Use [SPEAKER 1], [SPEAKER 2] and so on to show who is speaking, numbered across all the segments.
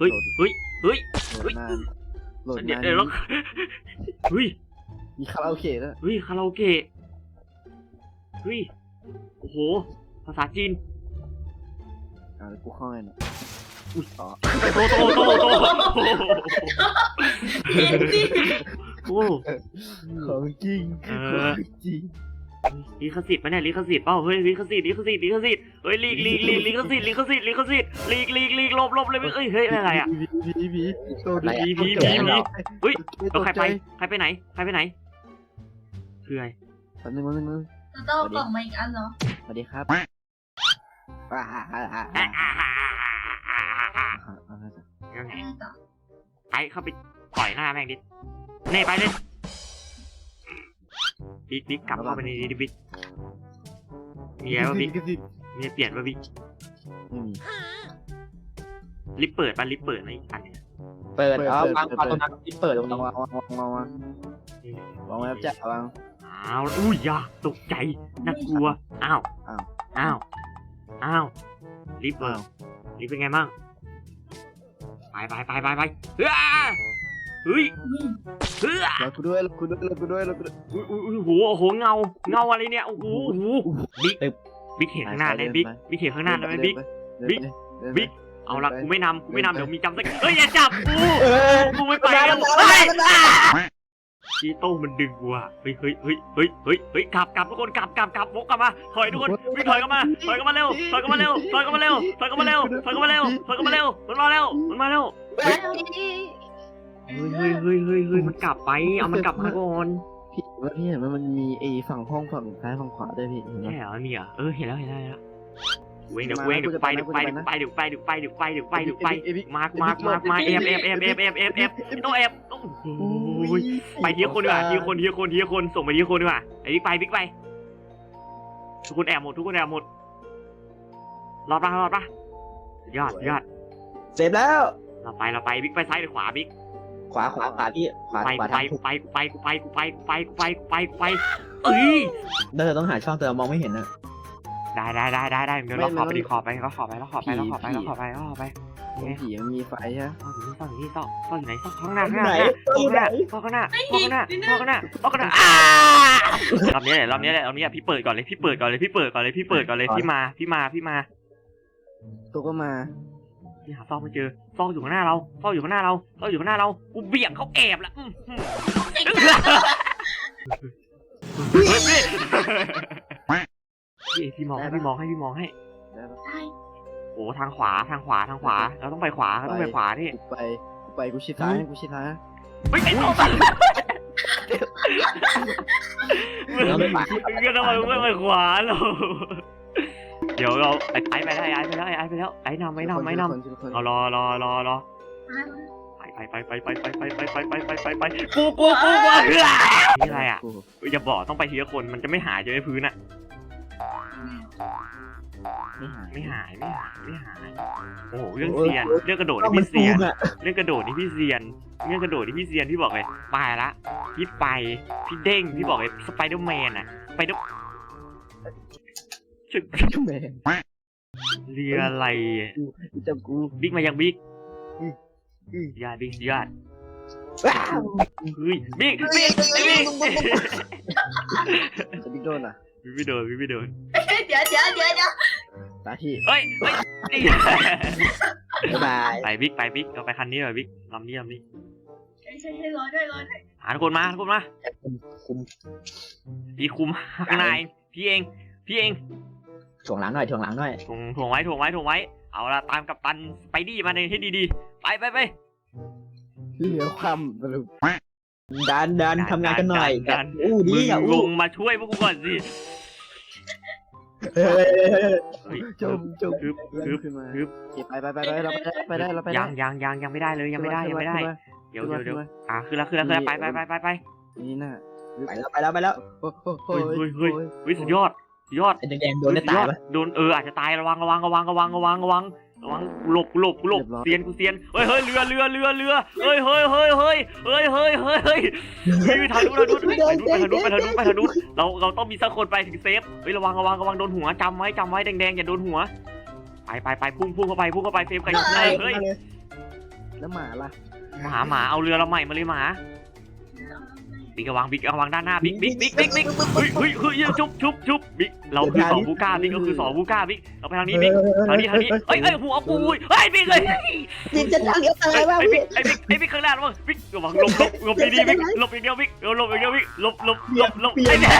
[SPEAKER 1] เฮ้ย เฮ้ย เฮ้ย
[SPEAKER 2] โหลดนานโหลด
[SPEAKER 1] เดี๋ยวนา
[SPEAKER 2] น
[SPEAKER 1] เดี๋ยวเราเฮ้ย
[SPEAKER 2] มีคาราโอเกะแล้วย
[SPEAKER 1] เฮ้ยคาราโอเกะเฮ้ย โอ้โห ภาษาจีน
[SPEAKER 2] อ่าเดี๋ยวกูเข้าให้หน่อย
[SPEAKER 1] อุ๊ย
[SPEAKER 2] ต่อ
[SPEAKER 1] โตโตโตโต
[SPEAKER 3] เห็นสิ
[SPEAKER 1] โอ้
[SPEAKER 2] ของจริง
[SPEAKER 1] เอ
[SPEAKER 2] ข
[SPEAKER 1] อ
[SPEAKER 2] องจริง
[SPEAKER 1] ลิขสิทธิ์ปะเนี่ยลิขสิทธิ์เปล่าเฮ้ยลิขสิทธิ์ลิขสิทธิ์ลิขสิทธิ์เฮ้ยลีกลีกลีกลิขสิทธิ์ลิขสิทธิ์ลิขสิทธิ์ลีกลีกลีกลบลบเลยเอ้ยเฮ้ยอะไรอะ
[SPEAKER 2] ผีผีผีโต
[SPEAKER 1] ผีผีผีผีเฮ้ยแล้วใครไปใครไปไหนใครไปไหนคืออะไร
[SPEAKER 2] แป๊บนึงแป๊บนึงแป๊บนึง
[SPEAKER 3] เราต้องเอากล่องมาอีกอันเหรอ
[SPEAKER 2] สวัสดีครับอ่าอ่าอ่าอ่า
[SPEAKER 1] อ่า
[SPEAKER 2] อ่า
[SPEAKER 1] อ่าอ่าอ่าอ่าอ่า
[SPEAKER 2] อ่าอ่า
[SPEAKER 1] ยังไง
[SPEAKER 3] ไงต่อ
[SPEAKER 1] ไปเข้าไปต่อยหน้าแม่งดิเน่ไปเลย บิ๊กบิ๊กกลับเข้าไปในนี้ดิบิ๊กมีอะไรวะบิ๊ก
[SPEAKER 2] กระซิบ
[SPEAKER 1] มีอะไรเปลี่ยนวะบิ๊ก
[SPEAKER 2] ไม่มี
[SPEAKER 1] ลิฟต์เปิดปะลิฟต์เปิดในอีกอันเนี่ย
[SPEAKER 4] เปิด
[SPEAKER 2] เปิด
[SPEAKER 4] อ๋อ
[SPEAKER 2] เปิด
[SPEAKER 4] วาง
[SPEAKER 2] เปิด
[SPEAKER 4] วางตรงนั้นที่เปิดตรง
[SPEAKER 2] วา
[SPEAKER 4] นี้
[SPEAKER 2] งวางวางวางวางวางวางไว้ครับจ้ะวาง
[SPEAKER 1] อ้าวอุ้ยอยาตกใจน่ากลัวอ้าว
[SPEAKER 2] อ้าว
[SPEAKER 1] อ้าวอ้าวลิฟต์เปิด
[SPEAKER 2] อ้าว
[SPEAKER 1] ลิฟต์เป็นไงบ้างไปไปไปไปไปเฮ้ย เฮ้ย
[SPEAKER 3] นี่
[SPEAKER 1] เฮ้ย
[SPEAKER 2] แล้วกูด้วยแล้วกูด้วยแล้วกูด้วยแล้วกูด้วย
[SPEAKER 1] อุ้ยอุ้ยอุ้ยโหโอ้โหเงาเงาอะไรเนี่ยโอ้โหโอ้โหบิ๊กบิ๊กเห็นข้างหน้าได้บิ๊กบิ๊กเห็นข้างหน้าได้ไหมบิ๊กบิ๊กบิ๊กเอาละกูไม่นำกูไม่นำเดี๋ยวมีจำสักเฮ้ยอย่าจับกูกูไม่ไปแล้วเฮ้ยชีโต้มันดึงกูอะเฮ้ยเฮ้ยเฮ้ยเฮ้ยเฮ้ยเฮ้ยกลับกลับทุกคนกลับกลับกลับวกกลับมาถอยทุกคนวิ่งถอยกลับมาถอยกลับมาเร็วถอยกลับมาเร็วถอยกลับมาเร็วถอยกลับมาเร็วถอยกลับมาเร็วถอยกลับมาเร็วมันมาเร็วมันมาเร็ว เฮ้ยเฮ้ยเฮ้ยเฮ้ยเฮ้ยมันกลับไป เอามันกลับมาก่อน
[SPEAKER 2] พี่ว่าพี่เห็นไหมมันมีไอ้ฝั่งห้องฝั่งซ้ายฝั่งขวาด้วยพี่เห็นไหม
[SPEAKER 1] ใช่เหรอมีเหรอเออเห็นแล้วเห็นแล้วเห็นแล้วเว้งเดี๋ยวเว้งเดี๋ยวไปเดี๋ยวไปเดี๋ยวไปเดี๋ยวไปเดี๋ยวไปเดี๋ยวไปเดี๋ยวไปเดี๋ยวไป
[SPEAKER 2] เอ้ยบิ๊ก
[SPEAKER 1] มาร์กมาร์กมาร์กมาแอบแอบแอบแอบแอบแอบแอบต้องแอบโอ้โหไปทีละคนดีกว่าทีละคนทีละคนทีละคนส่งไปทีละคนดีกว่าไอ้บิ๊กไปบิ๊กไปทุกคนแอบหมดทุกคนแอบหมดรอดปะรอดปะสุดยอดสุดยอด
[SPEAKER 4] เสร็จแล้ว
[SPEAKER 1] เราไปเราไปบิ๊กไปซ้ายหรือขวาบิ๊ก
[SPEAKER 4] ขวาขวาขวาพี่ขวา
[SPEAKER 1] ไป
[SPEAKER 4] ขวา
[SPEAKER 1] ไป
[SPEAKER 4] ทางถูก
[SPEAKER 1] ไปไปไปไปไปไปไปไปเอ้ย
[SPEAKER 4] เราจะต้องหาช่องแต่เรามองไม่เห็นนะ
[SPEAKER 1] ได้ได้ได้ได้ได้เดี๋ยวเราขอไปดีขอไปเราขอไปเราขอไปเราขอไปเราขอไปเราขอไป
[SPEAKER 2] ตรงผีมันมีไฟใช่ไหม
[SPEAKER 1] ซ่อนอยู่นี่ซ่อนอยู่นี่ซ่อนซ่อนอยู่ไหนซ่อนข้างหน้าข้างหน้าข้างหน้าซ่อนข้างหน้าซ่อนข้างหน้าซ่อนข้างหน้าซ่อนข้างหน้าซ่อนข้างหน้าอ้ารอบนี้แหละรอบนี้แหละรอบนี้พี่เปิดก่อนเลยพี่เปิดก่อนเลยพี่เปิดก่อนเลยพี่เปิดก่อนเลยพี่มาพี่มาพี่มา
[SPEAKER 2] ตัวก็มา
[SPEAKER 1] พี่หาซ่อนไม่เจอซ่อนอยู่ข้างหน้าเราซ่อนอยู่ข้างหน้าเราซ่อนอยู่ข้างหน้าเรากูเบี่ยงเขาแอบละอืมพี่พี่มองให้พี่มองให้พี่มองให้
[SPEAKER 2] ได้ปะ
[SPEAKER 3] ได้
[SPEAKER 1] โอ้ทางขวาทางขวาทางขวาเราต้องไปขวาเราต้องไปขวานี่
[SPEAKER 2] กูไปกูไปกูชิดซ้ายกูชิดซ้าย
[SPEAKER 1] ไม่ไอ้ตัวสั่นมึงมึงก็ต้องไปไม่ไปขวาเรา เดี๋ยวเราไอ้ไอ้ไปแล้วไอ้ไอ้ไปแล้วไอ้ไอ้ไปแล้วไอ้นำไอ้นำไอ้นำเอารอรอรอรอ
[SPEAKER 3] ได้
[SPEAKER 1] ไปไปไปไปไปไปไปไปไปไปไปไปไปกูกูกูกูนี่อะไรอะอย่าบอกต้องไปทีละคนมันจะไม่หายจะไม่พื้นอะ
[SPEAKER 2] ไม่หาย
[SPEAKER 1] ไม่หายไม่หายไม่หายโอ้โหเรื่องเซียนเรื่องกระโดดนี่พี่เซียนเรื่องกระโดดนี่พี่เซียนเรื่องกระโดดนี่พี่เซียนพี่บอกเลยไปละพี่ไปพี่เด้งพี่บอกเลยสไปเดอร์แมนอะไปเดอร์ ชึก
[SPEAKER 2] แม่ง
[SPEAKER 1] เรืออะไรอะ
[SPEAKER 2] กูจับกู
[SPEAKER 1] บิ๊กมายังบิ๊ก
[SPEAKER 2] อืมอืม
[SPEAKER 1] ยอดบิ๊กยอดเฮ้ยบิ๊กบิ๊กบิ๊ก
[SPEAKER 2] จะบิ๊กโดนอะ
[SPEAKER 1] บิ๊กไม่โดนบิ๊กไม่โดน
[SPEAKER 3] เดี๋ยวเดี๋ยวเดี๋ยวเดี๋ยว
[SPEAKER 2] ตาที่
[SPEAKER 1] เฮ้ยเฮ้ยนี่
[SPEAKER 4] บ๊ายบาย
[SPEAKER 1] ไปบิ๊กไปบิ๊กเราไปคันนี้เลยบิ๊กลำนี้ลำนี้
[SPEAKER 3] ใช่ใช่ใช่รอด้วยรอด้วย
[SPEAKER 1] หาทุกคนมาทุกคนมา
[SPEAKER 4] คุม
[SPEAKER 1] พี่คุมข้างในพี่เองพี่เอง
[SPEAKER 4] ถ่วงหลังหน่อยถ่วงหลังหน่อย
[SPEAKER 1] ถ่วงถ่วงไว้ถ่วงไว้ถ่วงไว้ เอาละตามกับตันไปดี้มาในให้ดีๆ ไปไปไป
[SPEAKER 2] เหลือความสรุป
[SPEAKER 4] ดันดันทำงานกันหน่อย
[SPEAKER 1] ดัน
[SPEAKER 4] อู้ดี
[SPEAKER 1] มึง
[SPEAKER 4] อะ
[SPEAKER 1] ล
[SPEAKER 4] อู้
[SPEAKER 1] งมาช่วยพวกกูก่อนสิ
[SPEAKER 4] เฮ้ย
[SPEAKER 1] เฮ้ย
[SPEAKER 2] จมจม
[SPEAKER 1] ฮึบฮึบ
[SPEAKER 2] ขึ้นมา
[SPEAKER 1] ฮึบ
[SPEAKER 2] เก็บไปไปไปไปเราไปได้เราไปได้
[SPEAKER 1] ยังยังยังยังไม่ได้เลยยังไม่ได้ยังไม่ได้ เดี๋ยวเดี๋ยวเดี๋ยวอะขึ้นแล้วขึ้นแล้วขึ้นแล้วไปไปไปไปไป
[SPEAKER 2] นี่น่ะ
[SPEAKER 4] ไปแล้วไปแล้วไปแล้ว
[SPEAKER 2] โอ้โห
[SPEAKER 1] เฮ้ยเฮ้ยเฮ้ยเฮ้ยสุดยอดสุด ยอด
[SPEAKER 4] ไอ้แดงๆโดนได้ตายปะ
[SPEAKER 1] โดนเอออาจจะตายระวังระวังระวังระวังระวังระวังระวังหลบหลบหลบเซียนกูเซียนเฮ้ยเฮ้ยเรือเรือเรือเรือเฮ้ยเฮ้ยเฮ้ยเฮ้ยเฮ้ยเฮ้ยเฮ้ยเฮ้ยเฮ้ยทางนู้นทางนู้นไปทางนู้นไปทางนู้นไปทางนู้นเราเราต้องมีสักคนไปถึงเซฟเฮ้ยระวังระวังระวังโดนหัวจำไว้จำไว้แดงๆอย่าโดนหัว ไปไปไปพุ่งพุ่งเข้าไปพุ่งเข้าไปเฟรมกันอยู่ข้างในเฮ้ย
[SPEAKER 2] แล้วหมาล่ะ
[SPEAKER 1] หมาหมาเอาเรือเราใหม่มาเลยหมา บิ๊กระวังบิ๊กระวังด้านหน้าบิ๊กบิ๊กบิ๊กบิ๊กบิ๊กเฮ้ยเฮ้ยเฮ้ยชุบชุบชุบบิ๊กเราคือสองบูก้าบิ๊กก็คือสองบูก้าบิ๊กเราไปทางนี้บิ๊กทางนี้ทางนี้เฮ้ยเฮ้ยหัวกูเฮ้ยบิ๊กเลย
[SPEAKER 4] จิตจะเลี้ยวอะไรวะ
[SPEAKER 1] ไอ้
[SPEAKER 4] พี่
[SPEAKER 1] บิ๊กไอ้บิ๊กไอ้บิ๊กข้างหน้าระวังบิ๊กระวังหลบหลบหลบดีๆบิ๊กหลบอย่างเดียวบิ๊กหลบอย่างเดียวบิ๊กหลบหลบหลบหลบไอ้เนี่ย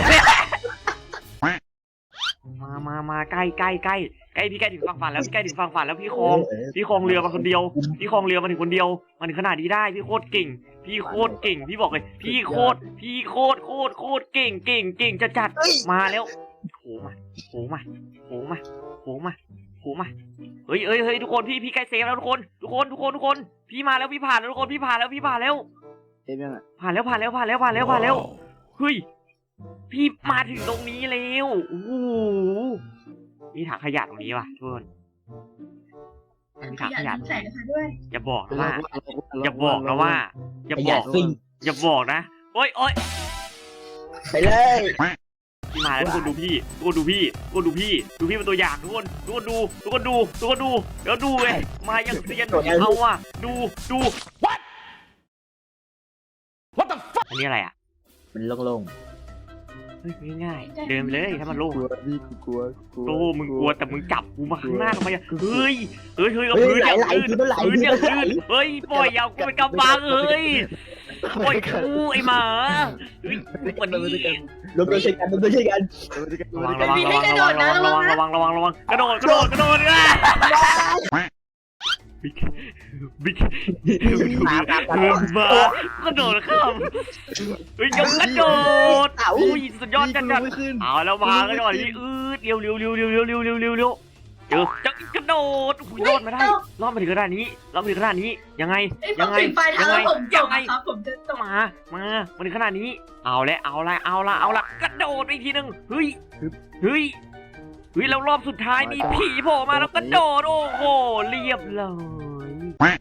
[SPEAKER 1] มามามาใกล้ใกล้ใกล้ใกล้พี่ใกล้ถึงฝั่งฝันแล้วพี่ใกล้ถึงฝั่งฝันแล้วพี่คลองพี่คลองเรือมาคนเดียว พี่คลองเรือมาถึงคนเดียวมาถึงขนาดนี้ได้พี่โคตรเก่ง พี่โคตรเก่ง พี่บอกเลย พี่โคตรพี่โคตรโคตรโคตรเก่งเก่งเก่งจะจัดมาแล้วโหมาโหมาโหมาโหมาโหมาเฮ้ยเฮ้ยเฮ้ยทุกคนพี่พี่ใกล้เซฟแล้วทุกคนทุกคนทุกคนทุกคน พี่มาแล้วพี่ผ่านแล้วทุกคนพี่ผ่านแล้วพี่ผ่านแล้ว
[SPEAKER 2] เอ็มยังอะ
[SPEAKER 1] ผ่านแล้วผ่านแล้วผ่านแล้วผ่านแล้วผ่านแล้วเฮ้ย พี่มาถึงตรงนี้แล้วโอ้โหมีถังขยะตรงนี้ว่ะทุกคนมีถังขยะ
[SPEAKER 3] ใส่ลงมาด้วย
[SPEAKER 1] อย่าบอกนะว่าอย่าบอกนะว่าอย่า
[SPEAKER 4] ข
[SPEAKER 1] บ
[SPEAKER 4] ยะ
[SPEAKER 1] อก
[SPEAKER 4] ซิ่ง
[SPEAKER 1] อย่าบอกนะโอ๊ยโอ๊ย
[SPEAKER 4] ไปเลย
[SPEAKER 1] พี่มาแล้วทุกคนดูพี่ทุกคนดูพี่ทุกคนดูพี่ ดูพี่เป็นตัวอย่างทุกคนทุกคนดูทุกคนดูทุกคนดูเดี๋ยวดูเลยมายังเซียนเอาว่ะดูดู what what the fuck อันนี้อะไรอะ
[SPEAKER 4] มันโล่ง
[SPEAKER 1] ง่ายๆเดินเลยถ้ามันโล่ง
[SPEAKER 2] ล่กูกลัวกลัว
[SPEAKER 1] โต่มึงกลัวแต่มึงจับกูมาข้างหน้าทำไมอะเฮ้ยเฮ้ยเฮ้ยเอาพื้น
[SPEAKER 4] เอา
[SPEAKER 1] พื้น
[SPEAKER 4] เอา
[SPEAKER 1] พื้น
[SPEAKER 4] เอาพื้น
[SPEAKER 1] เฮ้ยปล่อยยอากูเป็นกำบังเฮ้ยปล่อยกูไอ้หมาเฮ้ยวันนี้
[SPEAKER 4] ลงไปช่วยกันลงไปช่วยกัน
[SPEAKER 1] ระวังระวังระวังระวังระวังระวังระวังกระโดดกระโดดกระโดดกระโดด บิ๊กบิ๊กมากระโดดข้ามเฮ้ยยกกระโดดอุ้ยสุดยอดจัดจัด
[SPEAKER 2] ไม่ขึ้น
[SPEAKER 1] เอาแล้วมาแล้วจังหวะนี้อืดเร็วเร็วเร็วเร็วเร็วเร็วเร็วเร็วเร็วเจอจะกระโดดอุ้ยรอดมาได้รอดมาถึงขนาดนี้รอดมาถึงขนาดนี้ยังไง
[SPEAKER 3] ไอ้ยพ
[SPEAKER 1] ยั
[SPEAKER 3] อง
[SPEAKER 1] ไง
[SPEAKER 3] ถึงปลายทางแล้วผมจ
[SPEAKER 1] ยั
[SPEAKER 3] บ
[SPEAKER 1] งไง
[SPEAKER 3] ครับผมจะจบ
[SPEAKER 1] มา มามาถึงขนาดนี้ เอาละเอาละเอาละเอาละกระโดดไปอีกทีหนึ่งเฮ้ยเฮ้ย เฮ้ยแล้วรอบสุดท้ายมีผีโผล่มาแล้วกระโดดโอ้โหเรียบเลย